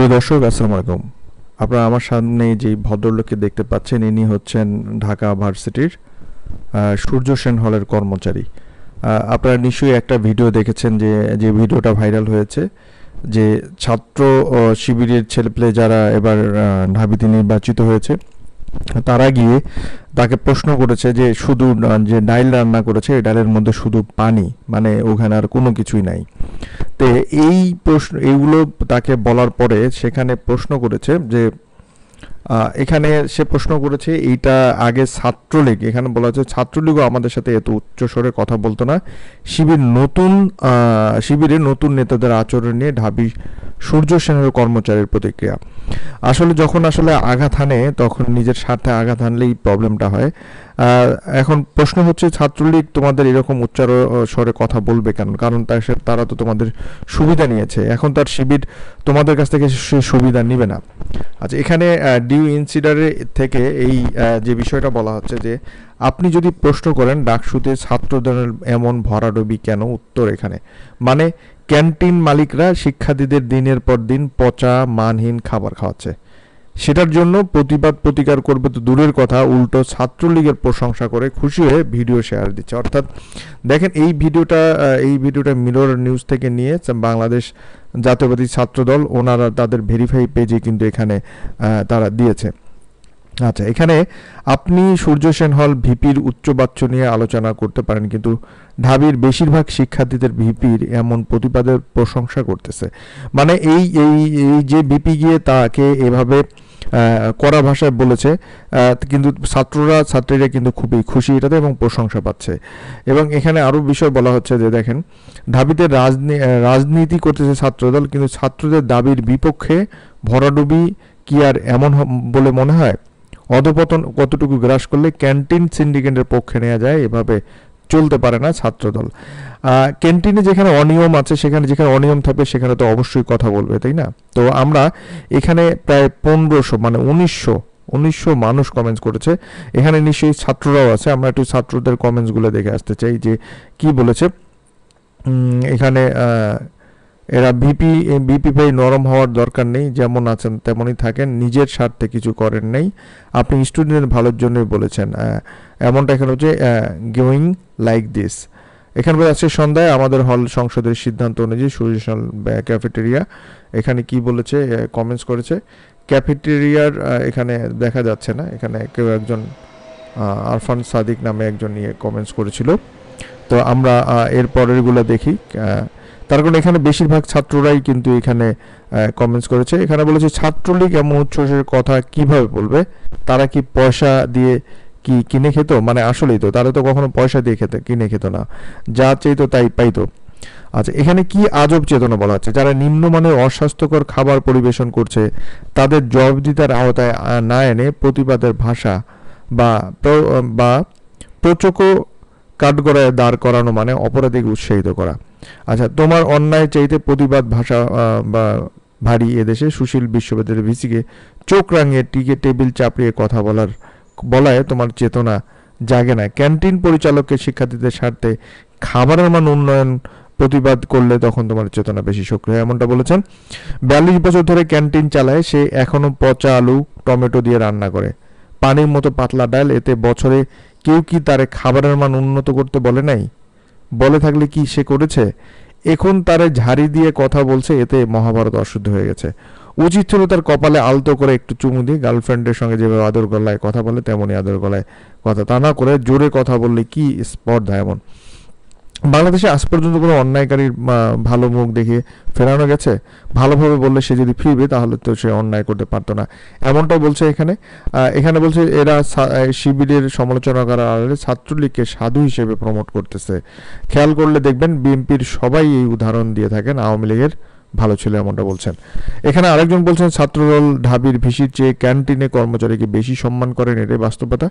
প্রিয় দর্শক, আসসালামু আলাইকুম। আপনারা আমার সামনে যে ভদ্রলোককে দেখতে পাচ্ছেন, ইনি হচ্ছেন ঢাকা ভার্সিটির সূর্য সেন হলের কর্মচারী। আপনারা নিশ্চয়ই একটা ভিডিও দেখেছেন যে যে ভিডিওটা ভাইরাল হয়েছে, যে ছাত্র শিবিরের ছেলেপেলে যারা এবার ঢাবিতে নির্বাচিত হয়েছে, তারা গিয়ে তাকে প্রশ্ন করেছে যে শুধু যে ডাইল রান্না করেছে, এই ডালের মধ্যে শুধু পানি মানে ওখানে আর কোনো কিছুই নাই। তো এই প্রশ্ন এইগুলো তাকে বলার পরে সেখানে প্রশ্ন করেছে যে এখানে সে প্রশ্ন করেছে এইটা আগে ছাত্রলীগ এখানে বলা হচ্ছে ছাত্রলীগও আমাদের সাথে এত উচ্চস্বরে কথা বলতো না। শিবির নতুন আহ, শিবিরের নতুন নেতাদের আচরণ নিয়ে ঢাবি সূর্য সেনের কর্মচারীর প্রতিক্রিয়া। আসলে যখন আসলে আঘাত হানে তখন নিজের স্বার্থে আঘাত হানলেই প্রবলেমটা হয়। এখন প্রশ্ন হচ্ছে ছাত্রলীগ তোমাদের এরকম উচ্চার স্বরে কথা বলবে কেন? কারণ তার তারা তো তোমাদের সুবিধা নিয়েছে। এখন তার শিবির তোমাদের কাছ থেকে সে সুবিধা নিবে না। আচ্ছা এখানে ডিউ ইনসিডারে থেকে এই যে বিষয়টা বলা হচ্ছে যে, আপনি যদি প্রশ্ন করেন ডাকসুতে ছাত্রদের এমন ভরাডবি কেন? উত্তর এখানে। মানে ক্যান্টিন মালিকরা শিক্ষার্থীদের দিনের পর দিন পচা, মানহীন খাবার খাওয়াচ্ছে। সেটার জন্য প্রতিবাদ প্রতিকার করবে তো দূরের কথা, উল্টো ছাত্রলীগের প্রশংসা করে খুশি হয়ে ভিডিও শেয়ার দিচ্ছে। অর্থাৎ দেখেন এই ভিডিওটা এই ভিডিওটা মিরর নিউজ থেকে নিয়ে বাংলাদেশ জাতীয়বাদী ছাত্রদল, ওনারা তাদের ভেরিফাই পেজে কিন্তু এখানে তারা দিয়েছে। আচ্ছা এখানে আপনি সূর্য সেন হল ভিপির উচ্চ বাচ্চ নিয়ে আলোচনা করতে পারেন, কিন্তু ঢাবির বেশিরভাগ শিক্ষার্থীদের ভিপির এমন প্রতিবাদের প্রশংসা করতেছে। মানে এই এই এই যে ভিপি গিয়ে তাকে এভাবে কড়া ভাষায় বলেছে কিন্তু ছাত্ররা, ছাত্রীরা কিন্তু খুবই খুশি এটাতে এবং প্রশংসা পাচ্ছে। এবং এখানে আরও বিষয় বলা হচ্ছে যে, দেখেন, ঢাবিতে রাজনীতি করতেছে ছাত্রদল, কিন্তু ছাত্রদের দাবির বিপক্ষে ভরাডুবি কি আর এমন বলে মনে হয়? অধপতন কতটুকু গ্রাস করলে ক্যান্টিন সিন্ডিকেটের পক্ষে নেওয়া যায় এভাবে চলতে পারে না ছাত্রদল। ক্যান্টিনে যেখানে অনিয়ম আছে, সেখানে যেখানে অনিয়ম থাকবে, সেখানে তো অবশ্যই কথা বলবে, তাই না? তো আমরা এখানে প্রায় পনেরোশো মানে উনিশশো উনিশশো মানুষ কমেন্টস করেছে। এখানে নিশ্চয়ই ছাত্ররাও আছে। আমরা একটু ছাত্রদের কমেন্টসগুলো দেখে আসতে চাই যে কি বলেছে। এখানে এরা ভিপি ভাই নরম হওয়ার দরকার নেই, যেমন আছেন তেমনই থাকেন, নিজের স্বার্থে কিছু করেন নাই। আপনি স্টুডেন্টের ভালোর জন্যই বলেছেন এমনটা এখানে হচ্ছে গোয়িং লাইক দিস এখানে আছে সন্ধ্যায় আমাদের হল সংসদের সিদ্ধান্ত অনুযায়ী সুরেশনাল ক্যাফেটেরিয়া এখানে কি বলেছে কমেন্টস করেছে। ক্যাফেটেরিয়ার এখানে দেখা যাচ্ছে না, এখানে কেউ একজন আরফান সাদিক নামে একজন নিয়ে কমেন্টস করেছিল। তো আমরা এর পরেরগুলো দেখি তার কারণ এখানে বেশিরভাগ ছাত্ররাই কিন্তু এখানে কমেন্টস করেছে। এখানে বলেছে, ছাত্রলীগ এমন উচ্ছ্বাসের কথা কীভাবে বলবে? তারা কি পয়সা দিয়ে কি কিনে খেত? মানে আসলেই তো, তারা তো কখনো পয়সা দিয়ে খেতে, কিনে খেত না। যা চাইতো তাই পাইতো। আচ্ছা এখানে কি আজব চেতনা বলা হচ্ছে? যারা নিম্নমানের অস্বাস্থ্যকর খাবার পরিবেশন করছে, তাদের জবাবদিতার আওতায় না এনে প্রতিবাদের ভাষা বা বা প্রচক কাঠগড়ায় দাঁড় করানো মানে অপরাধীকে উৎসাহিত করা। আচ্ছা তোমার অন্যায় চাইতে প্রতিবাদ ভাষা বা ভারী এদেশে সুশীল বিশ্ববিদ্যালয়ের ভিসিকে চোখ রাঙিয়ে টিকে টেবিল চাপড়িয়ে কথা বলার, বলায় তোমার চেতনা জাগে না। ক্যান্টিন পরিচালককে শিক্ষার্থীদের স্বার্থে খাবারের মান উন্নয়ন প্রতিবাদ করলে তখন তোমার চেতনা বেশি সক্রিয় এমনটা বলেছেন। বিয়াল্লিশ বছর ধরে ক্যান্টিন চালায়, সে এখনও পচা আলু, টমেটো দিয়ে রান্না করে। পানির মতো পাতলা ডাল, এতে বছরে কেউ কি তারে খাবারের মান উন্নত করতে বলে নাই? বলে থাকলে কি সে করেছে? এখন তারে ঝাড়ি দিয়ে কথা বলছে, এতে মহাভারত অশুদ্ধ হয়ে গেছে। উচিত ছিল তার কপালে আলতো করে একটু চুমু দিয়ে গার্লফ্রেন্ডের সঙ্গে যেভাবে আদর গলায় কথা বলে, তেমনই আদর গলায় কথা, তা না করে জোরে কথা বললে কি স্পর্ধা এমন? বাংলাদেশে আজ পর্যন্ত কোনো অন্যায়কারীর ভালো মুখ দেখিয়ে ফেরানো গেছে? ভালোভাবে বললে সে যদি ফিরবে, তাহলে তো সে অন্যায় করতে পারতো না। এমনটাও বলছে এখানে। এখানে বলছে এরা শিবিরের সমালোচনা করার আড়ালে ছাত্রলীগকে সাধু হিসেবে প্রমোট করতেছে। খেয়াল করলে দেখবেন বিএনপির সবাই এই উদাহরণ দিয়ে থাকেন। আওয়ামী লীগের ভালো ছিল এমনটা বলছেন। এখানে আরেকজন বলছেন, ছাত্রদল ঢাবির ভিসির চেয়ে ক্যান্টিনে কর্মচারীকে বেশি সম্মান করেন, এটাই বাস্তবতা।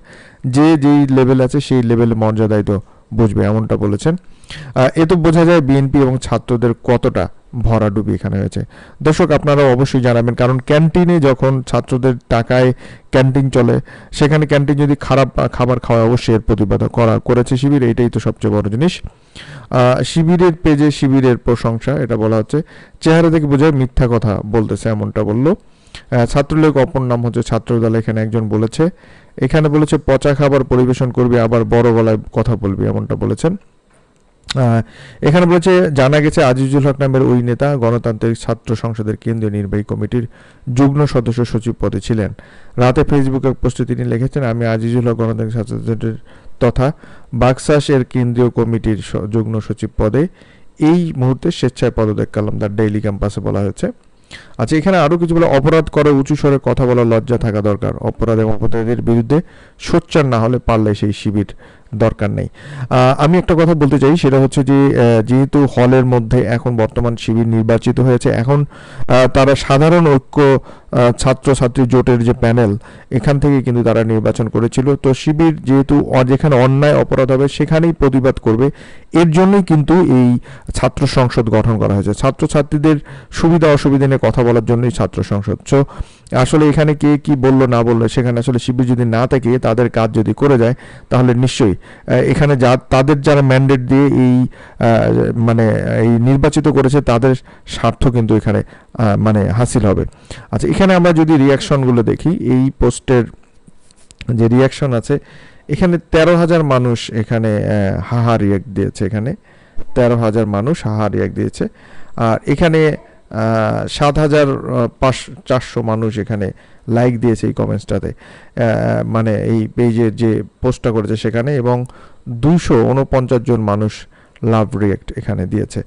যে যেই লেভেল আছে, সেই লেভেলে মর্যাদায় তো বুঝবে, এমনটা বলেছেন। এ তো বোঝা যায় বিএনপি এবং ছাত্রদের কতটা ভরাডুবি এখানে হয়েছে। দর্শক আপনারা অবশ্যই জানাবেন, কারণ ক্যান্টিনে যখন ছাত্রদের টাকায় ক্যান্টিন চলে, সেখানে ক্যান্টিন যদি খারাপ খাবার খাওয়া অবশ্যই এর প্রতিবাদ করা, করেছে শিবির, এইটাই তো সবচেয়ে বড় জিনিস। শিবিরের পেজে শিবিরের প্রশংসা, এটা বলা হচ্ছে, চেহারা থেকে বোঝায় মিথ্যা কথা বলতেছে, এমনটা বলল। ছাত্রলীগ অপর নাম হচ্ছে ছাত্রদল, এখানে একজন বলেছে। এখানে বলেছে, পচা খাবার পরিবেশন করবি, আবার বড় গলায় কথা বলবি, এমনটা বলেছেন। এখানে বলেছে, জানা গেছে, আজিজুল হক নামের ওই নেতা গণতান্ত্রিক ছাত্র সংসদের কেন্দ্রীয় নির্বাহী কমিটির যুগ্ম সদস্য সচিব পদে ছিলেন। রাতে ফেসবুকে পোস্টে তিনি লিখেছেন, আমি আজিজুল হক গণতান্ত্রিক ছাত্র সংসদের তথা বাক্সাস এর কেন্দ্রীয় কমিটির যুগ্ম সচিব পদে এই মুহূর্তে স্বেচ্ছায় পদত্যাগ করলাম তার ডেইলি ক্যাম্পাসে বলা হয়েছে। আচ্ছা এখানে আরও কিছু বলে, অপরাধ করে উঁচু স্বরে কথা বলার লজ্জা থাকা দরকার। অপরাধ এবং অপরাধীদের বিরুদ্ধে সোচ্চার না হলে পারলে সেই শিবির। দরকার নেই। আমি একটা কথা বলতে চাই, সেটা হচ্ছে যে যেহেতু হলের মধ্যে এখন বর্তমান শিবির নির্বাচিত হয়েছে, এখন তারা সাধারণ ঐক্য ছাত্রছাত্রী জোটের যে প্যানেল, এখান থেকে কিন্তু তারা নির্বাচন করেছিল। তো শিবির যেহেতু যেখানে অন্যায় অপরাধ হবে, সেখানেই প্রতিবাদ করবে। এর জন্যই কিন্তু এই ছাত্র সংসদ গঠন করা হয়েছে। ছাত্রছাত্রীদের সুবিধা অসুবিধা নিয়ে কথা বলার জন্যই ছাত্র সংসদ। সো আসলে এখানে কে কি বলল, না বলল, সেখানে আসলে শিবির যদি না থাকে, তাদের কাজ যদি করে যায়, তাহলে নিশ্চয়ই এখানে যা, তাদের যারা ম্যান্ডেট দিয়ে এই মানে এই নির্বাচিত করেছে, তাদের স্বার্থ কিন্তু এখানে মানে হাসিল হবে। আচ্ছা এখানে আমরা যদি রিয়াকশনগুলো দেখি, এই পোস্টের যে রিয়াকশন আছে, এখানে তেরো হাজার মানুষ এখানে হাহা রিয়াক্ট দিয়েছে এখানে। তেরো হাজার মানুষ হাহা রিয়াক্ট দিয়েছে। আর এখানে সাত হাজার পাঁচ চারশো মানুষ এখানে লাইক দিয়েছে এই কমেন্টসটাতে মানে এই পেজের যে পোস্টটা করেছে সেখানে এবং দুশো উনপঞ্চাশ জন মানুষ লাভ রিয়েক্ট এখানে দিয়েছে।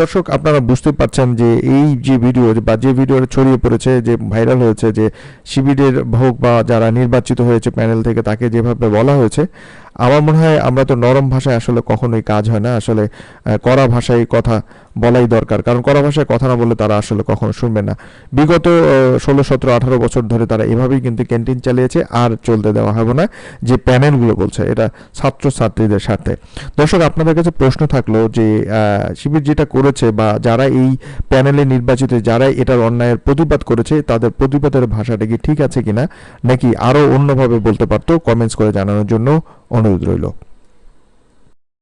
দর্শক, আপনারা বুঝতে পারছেন যে এই যে ভিডিও বা যে ভিডিও ছড়িয়ে পড়েছে, যে ভাইরাল হয়েছে, যে শিবিরের হোক বা যারা নির্বাচিত হয়েছে প্যানেল থেকে তাকে যেভাবে বলা হয়েছে, আমার মনে হয় আমরা তো নরম ভাষায় আসলে কখনোই কাজ হয় না। আসলে কড়া ভাষায় কথা বলাই দরকার। কারণ কড়া ভাষায় কথা না বললে তারা আসলে কখনো শুনবে না। বিগত ষোলো, সতেরো, আঠারো বছর ধরে তারা এভাবেই কিন্তু ক্যান্টিন চালিয়েছে, আর চলতে দেওয়া হবে না যে প্যানেলগুলো বলছে, এটা ছাত্রছাত্রীদের স্বার্থে। দর্শক, আপনাদের কাছে প্রশ্ন থাকল যে শিবির যেটা করেছে বা যারা এই প্যানেলে নির্বাচিত যারা এটার অন্যায়ের প্রতিবাদ করেছে, তাদের প্রতিবাদের ভাষাটা কি ঠিক আছে কিনা, নাকি আরও অন্যভাবে বলতে পারতো, কমেন্টস করে জানানোর জন্য অনুরোধ রইল।